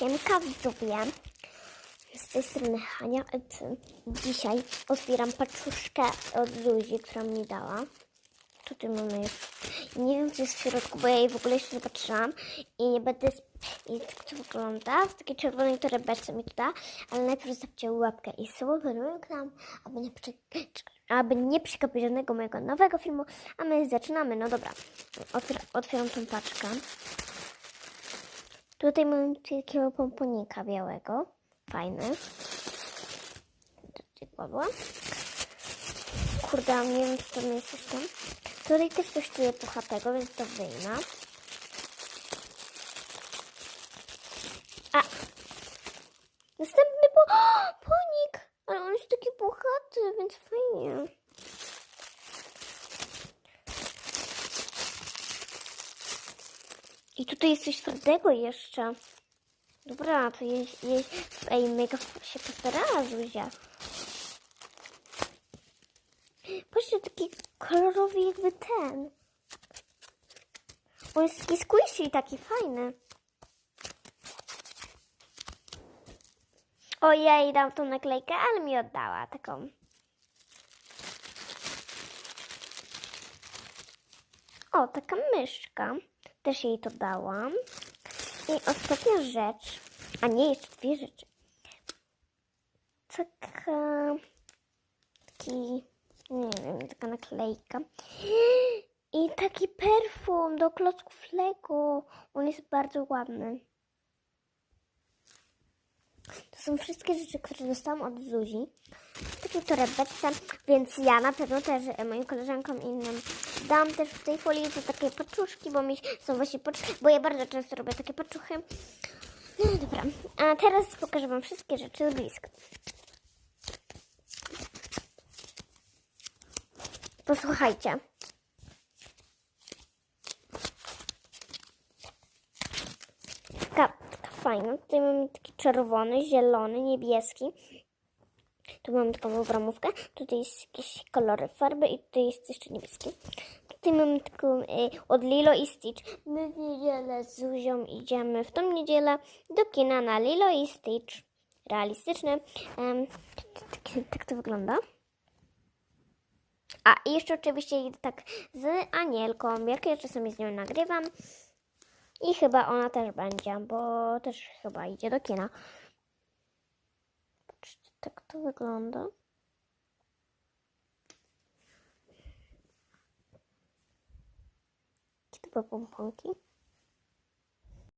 Siemka widzowie. Z tej strony Hania. Dzisiaj otwieram paczuszkę od Zuzi, którą mi dała. Tutaj mamy Nie wiem, co jest w środku, bo ja jej w ogóle jeszcze nie patrzyłam. I nie będę... I tak to wygląda. W takiej czerwonej torebeczce mi to da. Ale najpierw zostawcie łapkę i subskrypcję, aby nie, aby nie przegapić żadnego mojego nowego filmu. A my zaczynamy. No dobra. Otwier... Otwieram tą paczkę. Tutaj mam takiego pomponika białego. Fajny. Tutaj kładła. Kurde, nie wiem, czy to jest tam. Tutaj też coś czuję puchatego, więc to wyjmę. A! Następny po... O, ponik! Ale on jest taki puchaty, więc fajnie. I tutaj jest coś twardego jeszcze. Dobra, to jest... jest... Ej, mega się postarała Zuzia. Patrzcie, taki kolorowy jakby ten. On jest taki squishy taki fajny. Ojej, dam tą naklejkę, ale mi oddała taką. O, taka myszka. Też jej to dałam. I ostatnia rzecz. A nie, jeszcze dwie rzeczy. Taka... Taki... Nie wiem, taka naklejka. I taki perfum do klocków Lego. On jest bardzo ładny. To są wszystkie rzeczy, które dostałam od Zuzi. Takiej torebeczce, więc ja na pewno też e, moim koleżankom innym dam też w tej folii to takie paczuszki, bo mi są właśnie paczuszki, bo ja bardzo często robię takie paczuchy. No dobra, a teraz pokażę Wam wszystkie rzeczy z bliska. Posłuchajcie. Taka, taka fajna. Tutaj mamy taki czerwony, zielony, niebieski. Tu mamy taką obramówkę. Tutaj jest jakieś kolory farby i tutaj jest jeszcze niebieski. Tutaj mamy taką y, od Lilo i Stitch. My w niedzielę z Zuzią idziemy w tą niedzielę do kina na Lilo i Stitch. Realistyczny. Em, tak, tak to wygląda. A i jeszcze oczywiście idę tak z Anielką, jak ja czasami z nią nagrywam. I chyba ona też będzie, bo też chyba idzie do kina. Tak to wygląda. Jakie to były pomponki?